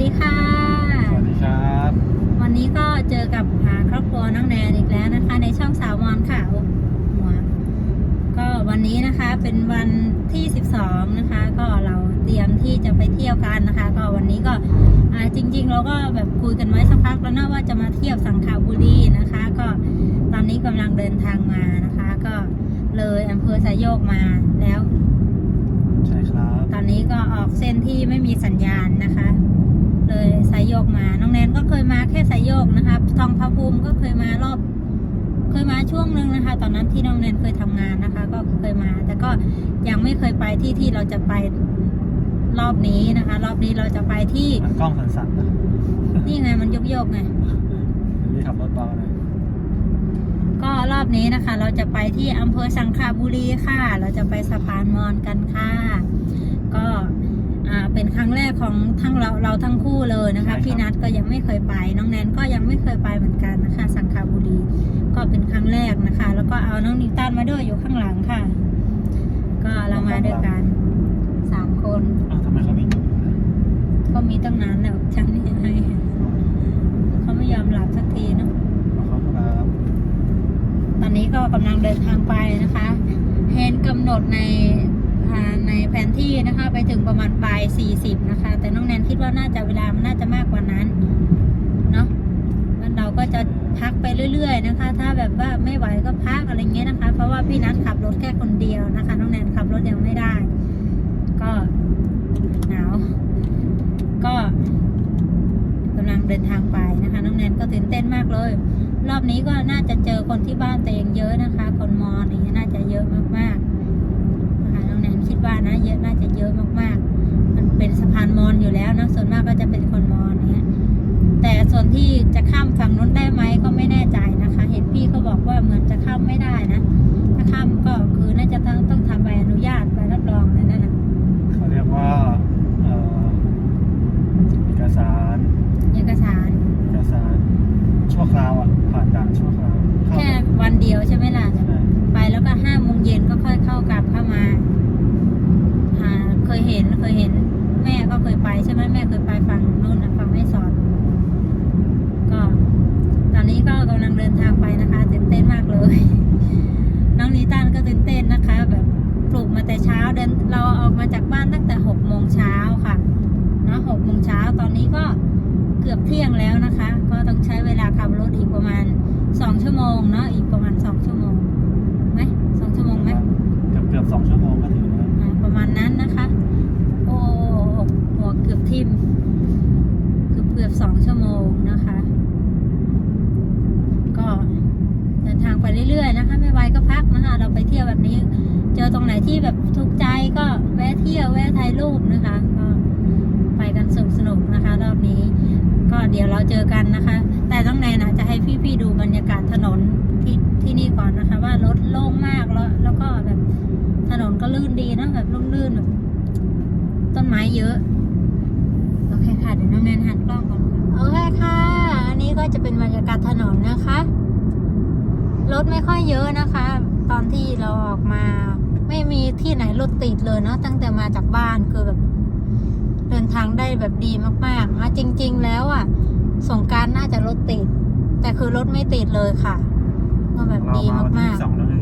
ดีค่ะ สวัสดีครับ วันนี้ก็เจอกับอ่าครอบครัวน้องแนนอีกแล้วนะคะ ในช่องสาวมอนข่าวหัว ก็วันนี้นะคะเป็นวันที่ 12 นะคะ ก็เราเตรียมที่จะไปเที่ยวกันนะคะ ก็วันนี้ก็อ่าจริง ๆ เราก็แบบคุยกันไว้สักพักแล้วนะว่าจะมาเที่ยวสังขบุรีนะคะ ก็ตอนนี้กำลังเดินทางมานะคะ ก็เลยอำเภอสายโยกมาแล้วใช่ครับ ตอนนี้ก็ออกเส้นที่ไม่มีสัญญาณนะคะ เลยสายโยกมา น้องแนนก็เคยมาแค่สายโยกนะคะ ทองพระภูมิก็เคยมารอบ เคยมาช่วงหนึ่งนะคะ ตอนนั้นที่น้องแนนเคยทำงานนะคะ ก็เคยมา แต่ก็ยังไม่เคยไปที่ที่เราจะไปรอบนี้นะคะ รอบนี้เราจะไปที่มันกล้องสั่นๆนะนี่ไงมันโยกๆไงนี่ขับรถเบาหน่อยก็รอบนี้นะคะ เราจะไปที่อำเภอสังขบุรีค่ะ เราจะไปสะพานมอญกันค่ะ ก็อ่าเป็นครั้งแรก ของทั้งเราเราทั้งคู่เลยนะคะพี่นัทก็ยังไม่เคยไป น้องแนนก็ยังไม่เคยไปเหมือนกันนะคะ สังขบุรีก็เป็นครั้งแรกนะคะ แล้วก็เอาน้องนิวตันมาด้วยอยู่ข้างหลังค่ะ ก็เรามาด้วยกันสามคนอ้าวทำไมเขาไม่หยุดนะก็มีตั้งนานแล้วฉันนี่ให้เขาไม่ยอมหลับสักทีเนาะขอเขาครับตอนนี้ก็กำลังเดินทางไปนะคะเฮนกำหนดใน อ่าในแผนที่นะคะไปถึงประมาณปลาย 40 นะคะ แต่น้องแนนคิดว่าน่าจะเวลามันน่าจะมากกว่านั้นเนาะมันเราก็จะพักไปเรื่อย ๆ นะคะ ถ้าแบบว่าไม่ไหวก็พักอะไรเงี้ยนะคะ เพราะว่าพี่นัทขับรถแค่คนเดียวนะคะ น้องแนนขับรถยังไม่ได้ ก็หนาวก็กำลังเดินทางไปนะคะ น้องแนนก็ตื่นเต้นมากเลย รอบนี้ก็น่าจะเจอคนที่บ้านตัวเองเยอะนะคะ คนมอญอย่างเงี้ยน่าจะเยอะมากๆนะคะน้องแนนคิด ว่านะเยอะน่าจะเยอะมากๆ มันเป็นสะพานมอญอยู่แล้วนะส่วนมากก็จะเป็นคนมอญเนี้ยแต่ส่วนที่จะข้ามฝั่งนู้นได้ไหมก็ไม่แน่ใจนะคะ เห็นพี่เขาบอกว่าเหมือนจะข้ามไม่ได้นะ ถ้าข้ามก็คือน่าจะต้องต้องทำใบอนุญาตใบรับรองอะไรนั่นนะ เขาเรียกว่าเอ่อเอกสาร เอกสาร เอกสารชั่วคราวอะ ผ่านด่านชั่วคราวเข้า แค่วันเดียวใช่ไหมล่ะ ใช่ ไปแล้วก็ห้าโมงเย็นก็ค่อยเข้ากลับเข้ามาอ่าเคยเห็นเคยเห็น แม่ก็เคยไปใช่ไหมแม่เคยไปฝั่งนู้นนะฝั่งแม่สอด ก็ ตอนนี้ก็กำลัง เดินทางไปนะคะตื่นเต้นมากเลย น้องนิตันก็ตื่นเต้นนะคะ แบบปลุกมาแต่เช้าเดินเราออกมาจากบ้านตั้งแต่หกโมงเช้าค่ะนะหกโมงเช้าตอนนี้ก็เกือบเที่ยงแล้วนะคะ ก็ต้องใช้เวลาขับรถอีกประมาณสองชั่วโมงเนาะอีกประมาณสองชั่วโมงไหมสองชั่วโมงไหมเกือบเกือบสองชั่วโมงก็ถึงแล้ว อ่าประมาณนั้นนะคะ โอ้หัวเกือบทิ่มเกือบเกือบสองชั่วโมงนะคะ ก็เดินทางไปเรื่อยๆนะคะ ไม่ไหวก็พักนะคะ เราไปเที่ยวแบบนี้ เจอตรงไหน ที่แบบถูกใจก็แวะเที่ยวแวะถ่ายรูปนะคะ ก็ไปกันสนุกสนุกนะคะ รอบนี้ ก็เดี๋ยวเราเจอกันนะคะ แต่ต้องแนนอาจจะให้พี่ๆดูบรรยากาศถนนที่ที่นี่ก่อนนะคะ ว่ารถโล่งมากแล้ว แล้วก็แบบถนนก็ลื่นดีนะแบบลื่นๆแบบต้นไม้เยอะโอเคค่ะเดี๋ยวน้องแนนหันกล้องก่อนค่ะโอเคค่ะ อันนี้ก็จะเป็นบรรยากาศถนนนะคะ รถไม่ค่อยเยอะนะคะ ตอนที่เราออกมา ไม่มีที่ไหนรถติดเลยเนาะตั้งแต่มาจากบ้านคือแบบ เดินทางได้แบบดีมากๆอะจริง ๆ แล้วอะสงกรารน่าจะรถติด แต่คือรถไม่ติดเลยค่ะก็แบบดีเรวันมากที่สองแล้วไง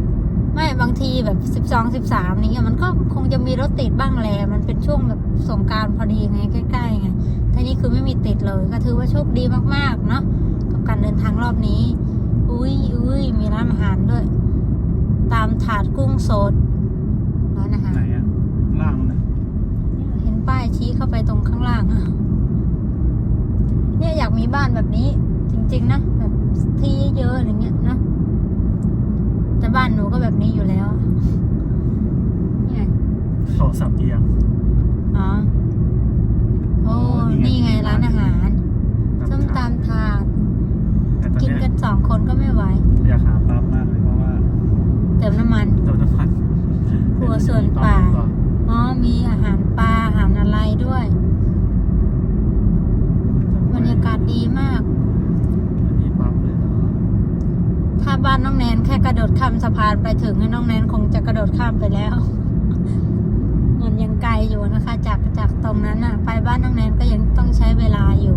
ๆไม่บางทีแบบสิบสองสิบสามนี้มันก็คงจะมีรถติดบ้างแหละมันเป็นช่วงแบบสงกรารพอดีไงใกล้ๆไงแต่นี่คือไม่มีติดเลยก็ถือว่าโชคดีมากๆเนาะกับการเดินทางรอบนี้ อุ้ยอุ้ยมีร้านอาหารด้วย ตามถาดกุ้งสดร้านอาหารไหนอะล่างนั่นนะเห็นป้ายชี้เข้าไปตรงข้างล่างอะเนี่ยอยากมีบ้านแบบนี้ จริง ๆ นะแบบที่เยอะๆอย่างเงี้ยนะแต่บ้านหนูก็แบบนี้อยู่แล้วอะนี่ไงโทรศัพท์เอียงอ๋อโอ้อ๋อนี่นี่ไงไงร้านอาหารส้มตำถาดแต่ตอนกินเนี้ยกันสองคนก็ไม่ไหวอยากหาปั๊มมากเลย เพราะว่าเติมน้ำมัน เติมน้ำมันครัวส่วนป่าปั๊มก่อนอ๋อ มีอาหารปลาอาหารอะไรด้วย บรรยากาศดีมากมีปั๊มเลยเนาะถ้าบ้านน้องแนนแค่กระโดดข้ามสะพานไปถึงน้องแนนคงจะกระโดดข้ามไปแล้ว มันยังไกลอยู่นะคะ จากจากตรงนั้นอะไปบ้านน้องแนนก็ยังต้องใช้เวลาอยู่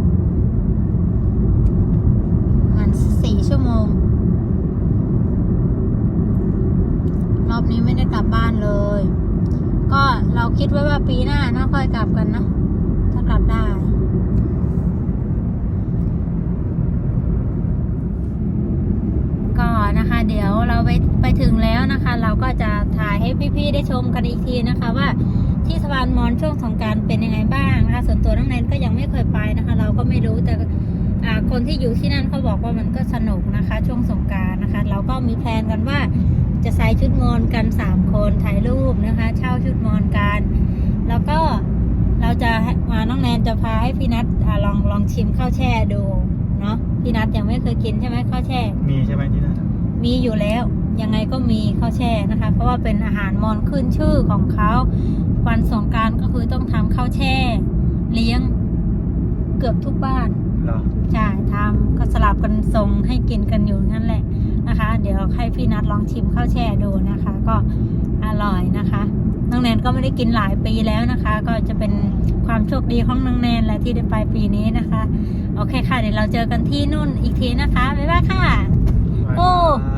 ประมันสี่ชั่วโมง รอบนี้ไม่ได้กลับบ้านเลย ก็เรา คิดไว้ว่าปีหน้าเนาะค่อยกลับกันเนาะถ้ากลับได้ก็นะคะ เดี๋ยวเราไปไปถึงแล้วนะคะ เราก็จะถ่ายให้พี่ๆได้ชมกันอีกทีนะคะ ว่าที่สะพานมอนช่วงสงการเป็นยังไงบ้างนะคะ ส่วนตัวน้องแนนก็ยังไม่เคยไปนะคะ เราก็ไม่รู้แต่คนที่อยู่ที่นั่นเขาบอกว่ามันก็สนุกนะคะ ช่วงสงการนะคะ เราก็มีแพลนกันว่าจะใส่ชุดมอนกันสามคนถ่ายรูปนะคะ เช่าชุดมอนกัน แล้วก็เรา จะให้มาน้องแนนจะพาให้พี่นัทอาลองลองชิมข้าวแช่ดูเนาะพี่นัทยังไม่เคยกินใช่ไหมข้าวแช่ มีใช่ไหมที่นั่นอะมีอยู่แล้ว ยังไงก็มีข้าวแช่นะคะ เพราะว่าเป็นอาหารมอนขึ้นชื่อของเขาวันสงกรารก็คือต้องทำข้าวแช่ เลี้ยงเกือบทุกบ้านเหรอใช่ทำก็สลับกันส่งให้กินกันอยู่นั่นแหละนะคะ เดี๋ยวให้พี่นัดลองชิมข้าวแช่ดูนะคะ ก็อร่อยนะคะน้องแนน ก็ไม่ได้กินหลายปีแล้วนะคะ ก็จะเป็นความโชคดีของน้องแนนแหละที่ได้ไปปีนี้นะคะ โอเคค่ะ เดี๋ยวเราเจอกันที่นู่นอีกทีนะคะ บ๊ายบายค่ะ โอ้บ๊ายบาย